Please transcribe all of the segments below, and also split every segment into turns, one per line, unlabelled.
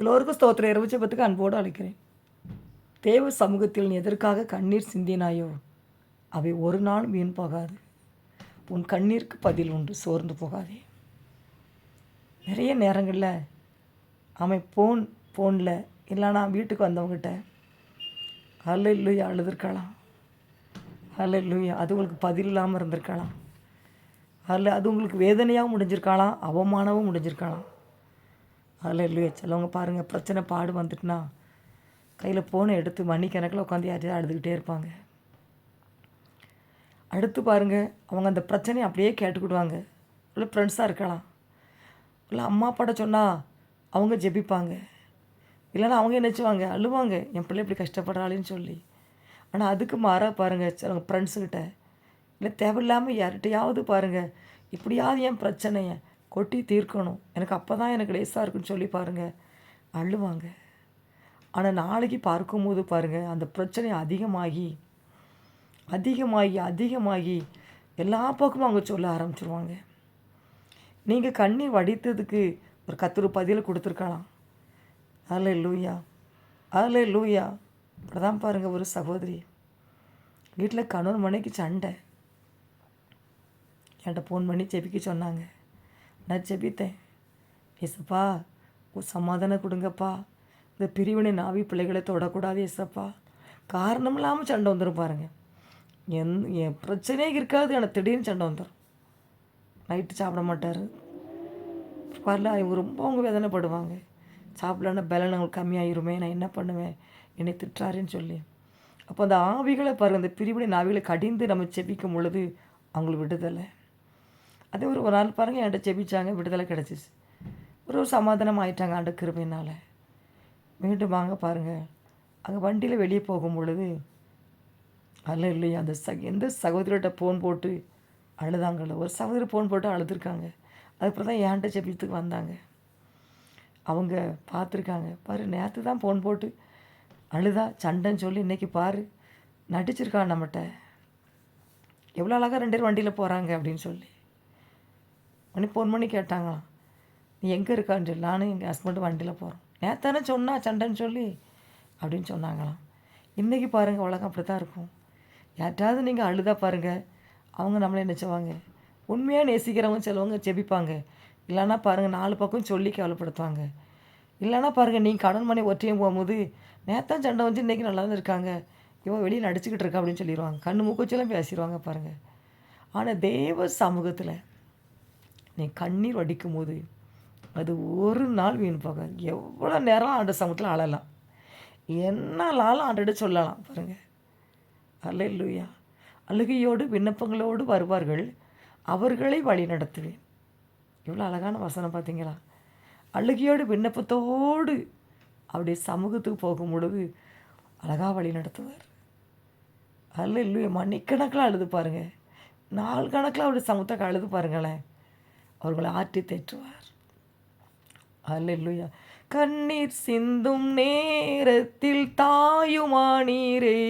எல்லோருக்கும் ஸ்தோத்திர இரவு ஜெபத்துக்கு அன்போடு அழைக்கிறேன். தேவ சமூகத்தில் நீ எதற்காக கண்ணீர் சிந்தினாயோ அவை ஒரு நாள் வீண் போகாது. உன் கண்ணீருக்கு பதில் உண்டு சோர்ந்து போகாதே. நிறைய நேரங்களில் அவன் ஃபோன் ஃபோனில் இல்லைனா வீட்டுக்கு வந்தவங்ககிட்ட அல்ல இல்லையா அழுதுருக்கலாம். அல்ல இல்லையா அது உங்களுக்கு பதில் இல்லாமல் இருந்திருக்கலாம். அதில் அது உங்களுக்கு வேதனையாகவும் முடிஞ்சிருக்கலாம் அவமானமும் முடிஞ்சிருக்கலாம். அதில் இல்லையா சிலவங்க பாருங்கள் பிரச்சனை பாடு வந்துட்டுனா கையில் ஃபோனை எடுத்து மணிக்கணக்கில் உட்காந்து யாரையும் அழுதுகிட்டே இருப்பாங்க. அடுத்து பாருங்கள் அவங்க அந்த பிரச்சனையை அப்படியே கேட்டுக்கிடுவாங்க. இல்லை ஃப்ரெண்ட்ஸாக இருக்கலாம். இல்லை அம்மா அப்பாட்ட சொன்னால் அவங்க ஜெபிப்பாங்க. இல்லைன்னா அவங்க நினச்சிவாங்க அழுவாங்க. என் பிள்ளை இப்படி கஷ்டப்படுறாளேன்னு சொல்லி. ஆனால் அதுக்கு மாறாக பாருங்கள் சில ஃப்ரெண்ட்ஸுக்கிட்ட இல்லை தேவையில்லாமல் யார்கிட்டையாவது பாருங்கள் இப்படியாவது என் பிரச்சனையை கொட்டி தீர்க்கணும். எனக்கு அப்போ தான் எனக்கு லேசாக இருக்குன்னு சொல்லி பாருங்கள் அழுவாங்க. ஆனால் நாளைக்கு பார்க்கும்போது பாருங்கள் அந்த பிரச்சனை அதிகமாகி அதிகமாகி அதிகமாகி எல்லா பக்கமும் அவங்க சொல்ல ஆரம்பிச்சிருவாங்க. நீங்கள் கண்ணீர் வடித்ததுக்கு ஒரு கத்துரு பதில் கொடுத்துருக்கலாம். அதில் லூயா அதில் லூயா இப்படிதான் பாருங்கள் ஒரு சகோதரி. வீட்டில் கணவன் மனைக்கு சண்டை. என்கிட்ட ஃபோன் பண்ணி ஜெபிக்க சொன்னாங்க. நான் ஜெபித்தேன் ஏசப்பா சமாதானம் கொடுங்கப்பா. இந்த பிரிவினை நாவி பிள்ளைகளை தொடக்கூடாது ஏசப்பா. காரணம் இல்லாமல் சண்டை வந்துடும் பாருங்க. என் என் பிரச்சனையே இருக்காது. எனக்கு திடீர்னு சண்டை வந்துடும் நைட்டு சாப்பிட மாட்டார். வரல அவங்க ரொம்ப அவங்க வேதனைப்படுவாங்க. சாப்பிடலன்னா பலன் அவங்களுக்கு கம்மியாயிருமே. நான் என்ன பண்ணுவேன்? என்னை திட்டுறாருன்னு சொல்லி. அப்போ அந்த ஆவிகளை பாருங்கள் அந்த பிரிவினை ஆவிகளை கடிந்து நம்ம செபிக்கும் பொழுது அவங்களுக்கு விடுதலை. அதே ஒரு ஒரு நாள் பாருங்கள் என்கிட்ட செபிச்சாங்க விடுதலை கிடச்சிச்சு. ஒரு ஒரு சமாதானம் ஆயிட்டாங்க ஆண்ட கிருபையினால். மீண்டும் வாங்க பாருங்கள் அங்கே வண்டியில் வெளியே போகும் பொழுது அல்ல இல்லையா அந்த ச எந்த சகோதரிகிட்ட ஃபோன் போட்டு அழுதாங்களோ ஒரு சகோதரி ஃபோன் போட்டு அழுதுருக்காங்க. அதுக்கப்புறம் தான் என்கிட்ட செபித்துக்கு வந்தாங்க. அவங்க பார்த்துருக்காங்க. பாரு நேற்று தான் ஃபோன் போட்டு அழுதா சண்டைன்னு சொல்லி இன்றைக்கி பாரு நடிச்சிருக்கான் நம்மகிட்ட எவ்வளோ அழகாக ரெண்டு பேரும் வண்டியில் போகிறாங்க அப்படின்னு சொல்லி. மணி ஃபோன் பண்ணி கேட்டாங்களாம் நீ எங்கே இருக்கான்னு சொல்லி. நானும் எங்கள் ஹஸ்பண்டு வண்டியில் போகிறோம் நேத்தானே சொன்னா சண்டைன்னு சொல்லி? அப்படின்னு சொன்னாங்களாம். இன்றைக்கி பாருங்கள் உலகம் அப்படி தான் இருக்கும். யார்ட்டாவது நீங்கள் அழுதா பாருங்கள் அவங்க நம்மளே நினச்சவாங்க. உண்மையாக நேசிக்கிறவங்க சிலவங்க ஜெபிப்பாங்க. இல்லைன்னா பாருங்கள் நாலு பக்கம் சொல்லி கேவலப்படுத்துவாங்க. இல்லைன்னா பாருங்கள் நீங்கள் கடன் பண்ணி ஒற்றையும் போகும்போது நேத்தான் சண்டை வந்து இன்றைக்கி நல்லா தான் இருக்காங்க இவன் வெளியே நடிச்சுக்கிட்டு இருக்கா? அப்படின்னு சொல்லிடுவாங்க கண்ணு மூக்கச்செல்லாம் பேசிடுவாங்க பாருங்கள் ஆனால் தெய்வ சமூகத்தில் நீ கண்ணீர் வடிக்கும் போது அது ஒரு நாள் வீண் போகாது. எவ்வளோ நேரம் ஆண்ட சமூகத்தில் அழலாம் என்னலாலும் ஆண்டிட சொல்லலாம் பாருங்கள் அல்ல இல்லையா அழுகையோடு விண்ணப்பங்களோடு வருவார்கள். அவர்களை வழி நடத்துவேன். இவ்வளோ அழகான வசனம் பார்த்தீங்களா? அழுகையோடு விண்ணப்பத்தோடு அப்படியே சமூகத்துக்கு போகும் பொழுது அழகாக வழி நடத்துவார். அல்ல இல்லையா மணிக்கணக்கில் அழுது பாருங்கள் நாள் கணக்கில் அப்படி சமூகத்தை அழுது பாருங்களேன். அவர்களை ஆற்றி தேற்றுவார். அல்லா கண்ணீர் சிந்தும் நேரத்தில் தாயுமானீரே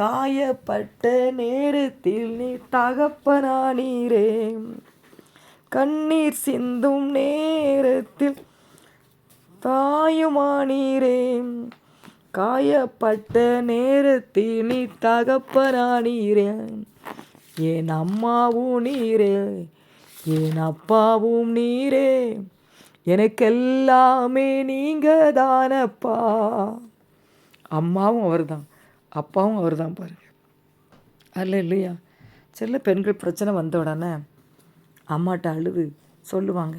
காயப்பட்ட நேரத்தில் நீ தகப்பனானீரே கண்ணீர் சிந்தும் நேரத்தில் தாயுமானீரே காயப்பட்ட நேரத்தில் நீ தகப்பனானீரே என் அம்மாவும் நீரே? என் அப்பாவும் நீரே எனக்கெல்லாமே நீங்க தானப்பா அம்மாவும் அவர் தான் அப்பாவும் அவர் தான் பாருங்க. அல்ல இல்லையா சில பெண்கள் பிரச்சனை வந்த உடனே அம்மாட்ட அழுது சொல்லுவாங்க.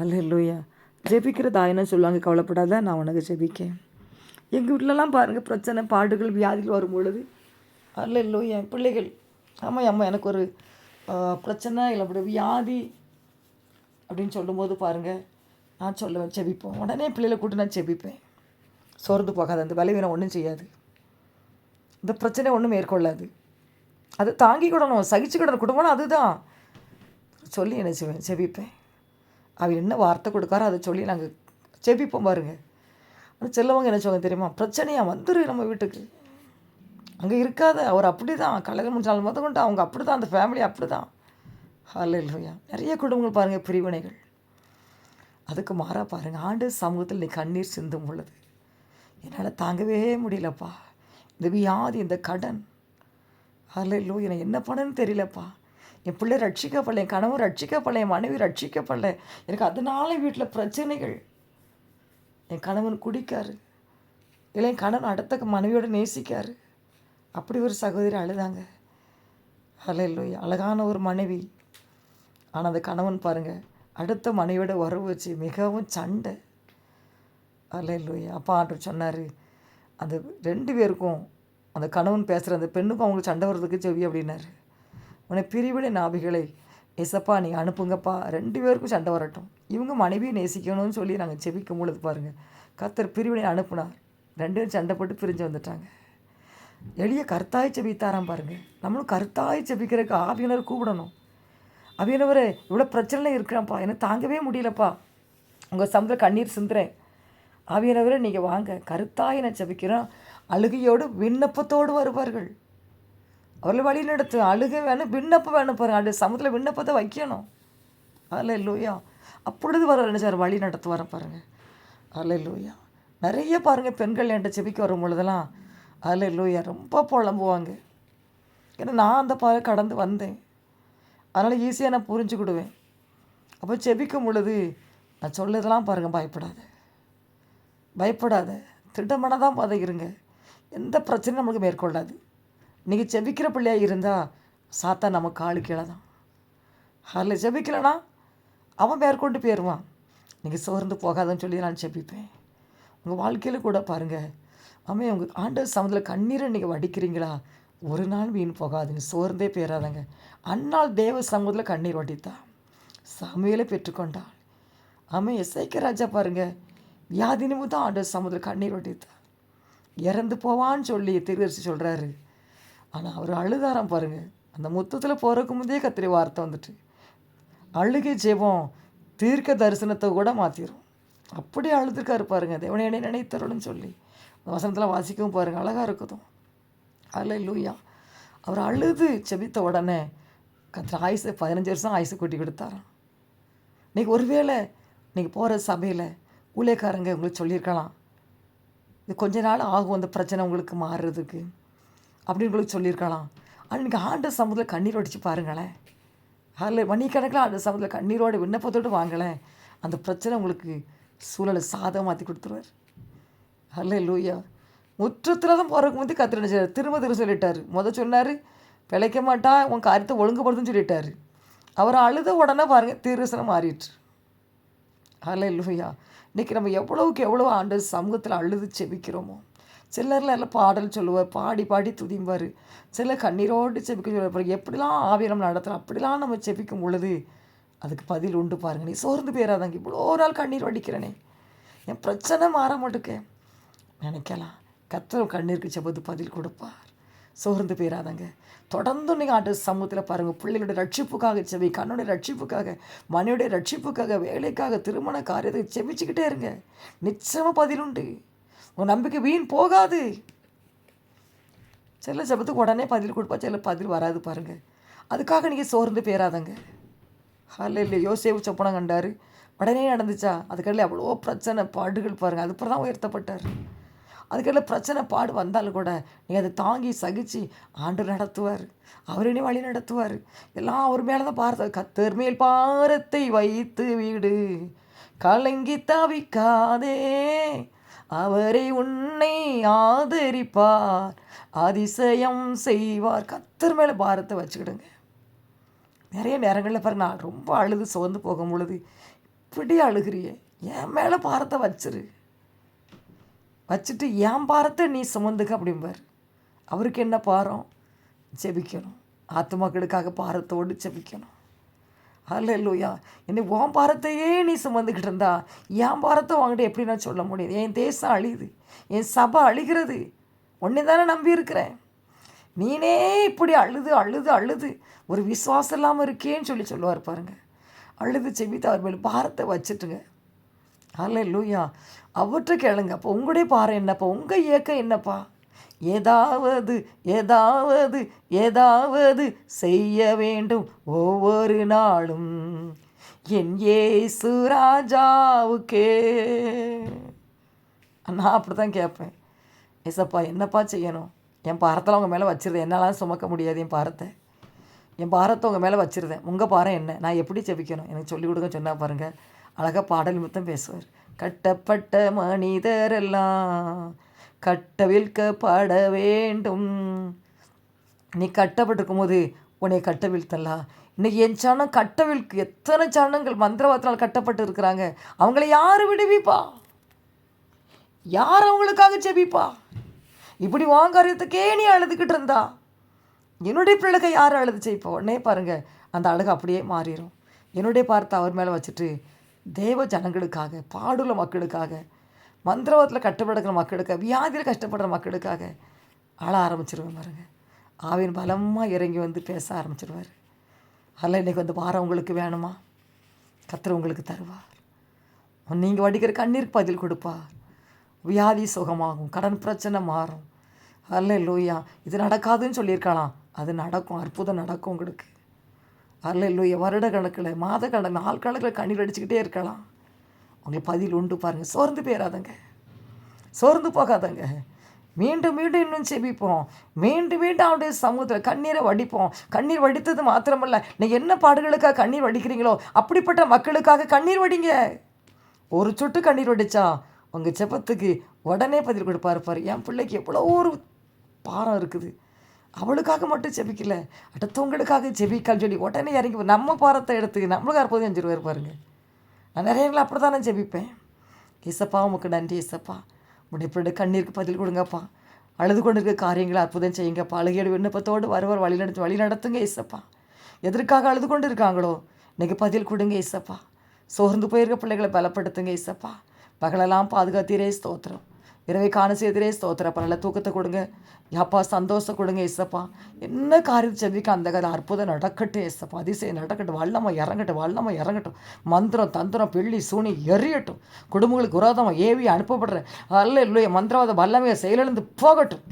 அல்ல இல்லையா ஜெபிக்கிற தாயின்னு சொல்லுவாங்க? கவலைப்படாத நான் உனக்கு ஜெபிக்கேன். எங்கள் வீட்டிலலாம் பாருங்கள் பிரச்சனை பாடுகள் வியாதிகள் வரும் பொழுது அல்ல இல்லையா பிள்ளைகள். ஆமாம் அம்மா எனக்கு ஒரு பிரச்சனை இல்லை அப்படி வியாதி அப்படின்னு சொல்லும்போது பாருங்கள் நான் சொல்லுவேன் செபிப்போம். உடனே பிள்ளைகளை கூட்டு நான் செபிப்பேன். சோர்ந்து போகாது அந்த பலவீனம் ஒன்றும் செய்யாது. இந்த பிரச்சனை ஒன்றும் மேற்கொள்ளாது. அது தாங்கிக்கிடணும் சகிச்சுக்கிடணும் குடும்பம்னா அதுதான். சொல்லி என்ன செய்வேன்? செபிப்பேன். அவர் என்ன வார்த்தை கொடுக்காரோ அதை சொல்லி நாங்கள் செபிப்போம் பாருங்கள் ஆனால் செல்லவங்க என்ன சொல்லுவாங்க தெரியுமா? பிரச்சனையாக வந்துடு நம்ம வீட்டுக்கு. அங்கே இருக்காத. அவர் அப்படி தான் கல்யாணம் முடிச்சாலும் நாள் முத கொண்டு அவங்க அப்படி தான் அந்த ஃபேமிலி அப்படி தான் ஹalleluya நிறைய குடும்பங்கள் பாருங்கள் பிரிவினைகள். அதுக்கு மாறா பாருங்கள் ஆண்டு சமூகத்தில் நீ கண்ணீர் சிந்தும் பொழுது என்னால் தாங்கவே முடியலப்பா. இந்த வியாதி இந்த கடன். அல்லோ எனக்கு என்ன பண்ணணும்னு தெரியலப்பா. என் பிள்ளை ரட்சிக்கப்படல என் கணவன் ரட்சிக்கப்படல என் மனைவி ரட்சிக்கப்படல. எனக்கு அதனால வீட்டில் பிரச்சனைகள். என் கணவன் குடிக்காரு. இல்லை என் கணவன் அடுத்த மனைவியோட நேசிக்காரு. அப்படி ஒரு சகோதரி அழுதாங்க. அல்ல அழகான ஒரு மனைவி. ஆனால் அந்த கணவன் பாருங்கள் அடுத்த மனைவியோட உறவு வச்சு மிகவும் சண்டை. அல்ல அப்பா ஆண்டு சொன்னார் அந்த ரெண்டு பேருக்கும் அந்த கணவன் பேசுகிற அந்த பெண்ணுக்கும் அவங்களுக்கு சண்டை வர்றதுக்கு செவி அப்படின்னாரு. உன்னை பிரிவினை நாபிகளை எசப்பா நீங்கள் அனுப்புங்கப்பா. ரெண்டு பேருக்கும் சண்டை வரட்டும். இவங்க மனைவியை நேசிக்கணும்னு சொல்லி நாங்கள் செபிக்கும் பொழுது பாருங்கள் கத்தர் பிரிவினை அனுப்புனார். ரெண்டு பேரும் சண்டைப்பட்டு பிரிஞ்சு வந்துட்டாங்க. எளிய கருத்தாய் செபித்தாராம் பாருங்கள் நம்மளும் கருத்தாய் செபிக்கிறதுக்கு ஆவியனர் கூப்பிடணும். அவியனவர் இவ்வளோ பிரச்சனை இருக்கிறான்ப்பா. எனக்கு தாங்கவே முடியலப்பா. உங்கள் சமுதிர கண்ணீர் சிந்துறேன். ஆவியானவரே நீங்கள் வாங்க. கருத்தாய் நான் செபிக்கிறோம் அழுகையோடு விண்ணப்பத்தோடு வருவார்கள். அவர்களை வழி நடத்து. அழுகை வேணும் விண்ணப்பம் வேணும் பாருங்க. அது சமுதிரத்தில் விண்ணப்பத்தை வைக்கணும். அதில் லூயா அப்பொழுது வர நினச்சார் வழி நடத்துவார பாருங்கள் அதில் லூயா நிறைய பாருங்கள் பெண்கள் என்கிட்ட செபிக்க வரும் பொழுதெல்லாம் அதில் லூயா ரொம்ப புலம்புவாங்க. ஏன்னா நான் அந்த பாறை கடந்து வந்தேன். அதனால் ஈஸியாக நான் புரிஞ்சுக்கிடுவேன். அப்போ செபிக்கும் பொழுது நான் சொல்லதெல்லாம் பாருங்கள் பயப்படாத. பயப்படாத. திட்டமான தான் பதகிருங்க எந்த பிரச்சனையும் நம்மளுக்கு மேற்கொள்ளாது. நீங்கள் செபிக்கிற பிள்ளையாக இருந்தால் சாத்தா நம்ம காலு கீழே தான். அதில் செபிக்கலைன்னா அவன் மேற்கொண்டு போயிடுவான். நீங்கள் சோர்ந்து போகாதன்னு சொல்லி நான் செபிப்பேன். உங்கள் வாழ்க்கையில் கூட பாருங்கள் அம்மே அவங்க ஆண்டவர் சமத்தில் கண்ணீரை நீங்கள் வடிக்கிறீங்களா? ஒரு நாள் வீண் போகாதுங்க சோர்ந்தே போயிடாதங்க அன்னால் தேவ சமூகத்தில் கண்ணீர் வடித்தா சமையலை பெற்றுக்கொண்டாள். ஆமாம் எஸ்ஐக்க ராஜா பாருங்கள் வியாதி நிமித்தம் ஆண்டவர் சமூகத்தில் கண்ணீர் வடித்தா. இறந்து போவான்னு சொல்லி திருவரிசி சொல்கிறாரு ஆனால் அவர் அழுதாரம் பாருங்கள் அந்த முத்தத்தில் போகிறதுக்கு முந்தைய கத்திரி வார்த்தை வந்துட்டு அழுகை ஜெபம் தீர்க்க தரிசனத்தை கூட மாற்றிடும் அப்படி அழுதுருக்காரு பாருங்க தேவனை என்னை நினைத்தருள்னு சொல்லி. வசனத்தில் வாசிக்கவும் பாருங்கள் அழகாக இருக்குதும் அதில் லூயா அவர் அழுது செபித்த உடனே கத்திர ஆயுசு பதினஞ்சு வருஷம் ஆயுசு கூட்டி கொடுத்தாராம் இன்றைக்கி ஒருவேளை நீங்கள் போகிற சபையில் ஊழியக்காரங்க உங்களுக்கு சொல்லியிருக்கலாம். இது கொஞ்ச நாள் ஆகும் அந்த பிரச்சனை உங்களுக்கு மாறுறதுக்கு. அப்படின்னு உங்களுக்கு சொல்லியிருக்கலாம். ஆனால் நீங்கள் ஆண்ட சமூகத்தில் கண்ணீர் வடித்து பாருங்களேன். அதில் மணிக்கணக்கில் ஆண்ட சமூகத்தில் கண்ணீரோட விண்ணப்பத்தோடு வாங்கலை அந்த பிரச்சனை உங்களுக்கு சூழலை சாதம் மாற்றி கொடுத்துருவார். அல்ல லூயா முற்றத்தில் தான் போகிறதுக்கு முந்தி கத்திர நினைச்சார் திரும்ப திரும்ப சொல்லிட்டார். முத சொன்னார் பிழைக்க மாட்டான் உன் காரியத்தை ஒழுங்குபடுத்துன்னு சொல்லிட்டார். அவர் அழுத உடனே பாருங்கள் தீர்வசனம் மாறிட்டு அல்ல லூயா இன்றைக்கி நம்ம எவ்வளவுக்கு எவ்வளோ ஆண்டு சமூகத்தில் அழுது செபிக்கிறோமோ. சிலரில் எல்லாம் பாடல் சொல்லுவார் பாடி பாடி துதிம்பார். சிலர் கண்ணீரோடு செபிக்க சொல்லுவார். எப்படிலாம் ஆவியம் நடத்துகிறோம் அப்படிலாம் நம்ம செபிக்கும் பொழுது அதுக்கு பதில் உண்டு பாருங்க. நீ சோர்ந்து போயிடாதாங்க இவ்வளோ நாள் கண்ணீர் வடிக்கிறேனே. என் பிரச்சனை மாற மாட்டேக்கேன் நினைக்கலாம். கத்தர் கண்ணீருக்கு செபத்து பதில் கொடுப்பார். சோர்ந்து போயிடாதங்க தொடர்ந்து நீங்கள் ஆண்டு சமூகத்தில் பாருங்கள் பிள்ளைகளுடைய ரட்சிப்புக்காக செவி கண்ணுடைய ரட்சிப்புக்காக மனையுடைய ரட்சிப்புக்காக வேலைக்காக திருமண காரியத்தை செவிச்சுக்கிட்டே இருங்க. நிச்சயமாக பதிலுண்டு உன் நம்பிக்கை வீண் போகாது. சில செபத்துக்கு உடனே பதில் கொடுப்பா சில பதில் வராது பாருங்கள் அதுக்காக நீங்கள் சோர்ந்து போயிடாதங்க ஹாலில் இல்லை யோசேவு சொப்பனம் கண்டார். உடனே நடந்துச்சா? அதுக்கடல அவ்வளோ பிரச்சனை பாடுகள் பாருங்கள் அதுக்கப்புறம் தான் உயர்த்தப்பட்டார். அதுக்கெல்லாம் பிரச்சனை பாடு வந்தாலும் கூட நீ அதை தாங்கி சகிச்சு ஆண்டு நடத்துவார். அவரே வழி நடத்துவார். எல்லாம் அவர் மேலே தான் பார்த்த. கத்தர் மேல் பாரத்தை வைத்து வீடு. கலங்கி தவிக்காதே. அவரை உன்னை ஆதரிப்பார். அதிசயம் செய்வார். கத்தர் மேலே பாரத்தை வச்சுக்கிடுங்க. நிறைய நேரங்களில் பாரு நான் ரொம்ப அழுது சோர்ந்து போகும் பொழுது இப்படி அழுகிறியே? என் மேலே பாரத்தை வச்சிரு. வச்சுட்டு என் பாரத்தை நீ சுமந்துக்க அப்படிம்பார். அவருக்கு என்ன பாரம்? ஜெபிக்கணும். ஆத்மாக்களுக்காக பாரத்தோடு ஜெபிக்கணும். அல்ல இல்லையா என்னை உன் பாரத்தையே நீ சுமந்துக்கிட்டு இருந்தா என் பாரத்தை வாங்கிட்டு எப்படி நான் சொல்ல முடியுது? என் தேசம் அழியுது. என் சபை அழிகிறது. ஒன்றே தானே நம்பி இருக்கிறேன். நீனே இப்படி அழுது அழுது அழுது ஒரு விசுவாசம் இல்லாமல் இருக்கேன்னு சொல்லி சொல்லுவார் பாருங்கள் அழுது செபித்து அவர் மேலே பாரத்தை வச்சுட்டுங்க. அல்ல லூயா அவற்றை கேளுங்க. அப்போ உங்களுடைய பாறை என்னப்பா? உங்கள் இயக்கம் என்னப்பா? ஏதாவது ஏதாவது ஏதாவது செய்ய வேண்டும் ஒவ்வொரு நாளும். என் ஏசு ராஜாவுக்கே. நான் அப்படி தான் கேட்பேன். ஏசப்பா என்னப்பா செய்யணும்? என் பாரத்தில் உங்கள் மேலே வச்சிருந்தேன் என்னால் சுமக்க முடியாது என் பாரத்தை. என் பாரத்தை உங்கள் மேலே வச்சிருந்தேன் உங்கள் பாரம் என்ன? நான் எப்படி ஜெபிக்கணும் எனக்கு சொல்லிக் கொடுங்க சொன்னால் பாருங்கள் அழகாக பாடல் முத்தம் பேசுவார். கட்டப்பட்ட மனிதரெல்லாம் கட்டவிழ்க்கப்பட வேண்டும். நீ கட்டப்பட்டிருக்கும் போது உன்னை கட்டவிழ்த்தலாம் இன்னைக்கு என் சாணம் கட்டவிழ்க்கு எத்தனை சாணங்கள் மந்திரவாதத்தினால் கட்டப்பட்டு இருக்கிறாங்க அவங்கள யார் விடுவிப்பா? யார் அவங்களுக்காக செபிப்பா இப்படி வாங்கறதுக்கே நீ அழுதுகிட்டு இருந்தா? என்னுடைய பிள்ளைக யார் அழுது செய்ப்பா உடனே பாருங்க அந்த அழகு அப்படியே மாறிடும் என்னுடைய பார்த்து அவர் மேலே வச்சுட்டு தேவ ஜனங்களுக்காக பாடுள்ள மக்களுக்காக மந்திரவாதத்தில் கட்டுப்படுக்கிற மக்களுக்காக வியாதியில் கஷ்டப்படுற மக்களுக்காக அழ ஆரம்பிச்சிருவேன் பாருங்க. ஆவின் பலமாக இறங்கி வந்து பேச ஆரம்பிச்சிருவார். அதில் இன்றைக்கி வந்து வாரம் உங்களுக்கு வேணுமா? கத்திர உங்களுக்கு தருவார். நீங்கள் வடிக்கிற கண்ணீர் பதில் கொடுப்பார். வியாதி சுகமாகும் கடன் பிரச்சனை மாறும். அல்ல லூயா இது நடக்காதுன்னு சொல்லியிருக்கலாம். அது நடக்கும் அற்புதம் நடக்கும் உங்களுக்கு. அல்ல வருட கணக்கில் மாத கணக்கு நாள் கணக்கில் கண்ணீர் அடிச்சுக்கிட்டே இருக்கலாம். உங்களுக்கு பதில் உண்டு பாருங்கள் சோர்ந்து போயிடாதங்க சோர்ந்து போகாதங்க. மீண்டும் மீண்டும் இன்னும் செபிப்போம். மீண்டும் மீண்டும் அவனுடைய சமூகத்தில் கண்ணீரை வடிப்போம். கண்ணீர் வடித்தது மாத்திரமல்ல. நீங்கள் என்ன பாடுகளுக்காக கண்ணீர் வடிக்கிறீங்களோ அப்படிப்பட்ட மக்களுக்காக கண்ணீர் வடிங்க. ஒரு சொட்டு கண்ணீர் வடிச்சா உங்கள் செப்பத்துக்கு உடனே பதில் கொடுப்பாரு பாரு. என் பிள்ளைக்கு எவ்வளோ ஒரு பாரம் இருக்குது. அவளுக்காக மட்டும் செபிக்கல. அடுத்தவங்களுக்காக ஜெபிக்கான்னு சொல்லி உடனே இறங்கி நம்ம பாரத்தை எடுத்து நம்மளுக்கு அற்புதம் செஞ்சிருவார் பாருங்க. நான் நிறைய நாள் அப்படி தானே ஜெபிப்பேன் இசப்பா உமக்கு நன்றி இசப்பா உடைய பிள்ளை கண்ணீருக்கு பதில் கொடுங்கப்பா. அழுது கொண்டு இருக்க காரியங்களை அற்புதம் செய்யுங்கப்பா. அழுகையோட விண்ணப்பத்தோடு வருவார் வழி நடத்து வழி நடத்துங்க இசப்பா எதற்காக அழுது கொண்டு இருக்காங்களோ இன்றைக்கி பதில் கொடுங்க இசப்பா சோர்ந்து போயிருக்க பிள்ளைகளை பலப்படுத்துங்க இசப்பா பகலெல்லாம் பாதுகாத்தீரே ஸ்தோத்திரம். இரவை காண செய்திரே ஸ்தோத்திர நல்ல தூக்கத்தை கொடுங்க. யாப்பா சந்தோஷம் கொடுங்க இசப்பா என்ன காரியம் செவிக்க அந்த கதை அற்புதம் நடக்கட்டும் இசப்பா அதிசயம் நடக்கட்டும். வல்லமாக இறங்கட்டும் வல்லமாக இறங்கட்டும். மந்திரம் தந்திரம் பிள்ளி சூனி எரியட்டும். குடும்பங்களுக்கு விரோதமாக ஏவி அனுப்பப்படுற அல்ல இல்லையே மந்திரவாத வல்லமையை செயலிழந்து போகட்டும்.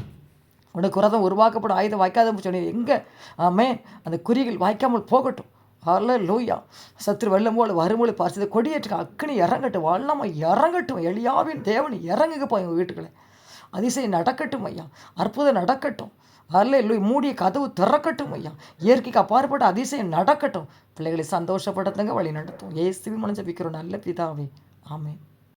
உனக்கு குரதம் உருவாக்கப்படும். ஆயுதம் வாய்க்காத சொன்னீங்க. எங்கே? ஆமே அந்த குறிகள் வாய்க்காமல் போகட்டும். அல்ல லூயா சத்துரு வெள்ளம் போல வருமொழி பார்த்து கொடியேற்று அக்கினி இறங்கட்டும் வல்லமை இறங்கட்டும் எளியாவின் தேவன் இறங்குங்கப்பா எங்கள் வீட்டுக்களை அதிசயம் நடக்கட்டும் ஐயா அற்புதம் நடக்கட்டும். அல்ல லூய் மூடிய கதவு திறக்கட்டும் ஐயா இயற்கைக்கு அப்பாற்பட்ட அதிசயம் நடக்கட்டும். பிள்ளைகளை சந்தோஷப்படுத்துங்க வழி நடத்தும் ஏசுவி மனஞ்ச ஜபிக்கிறோம். நல்ல பிதாவே. ஆமே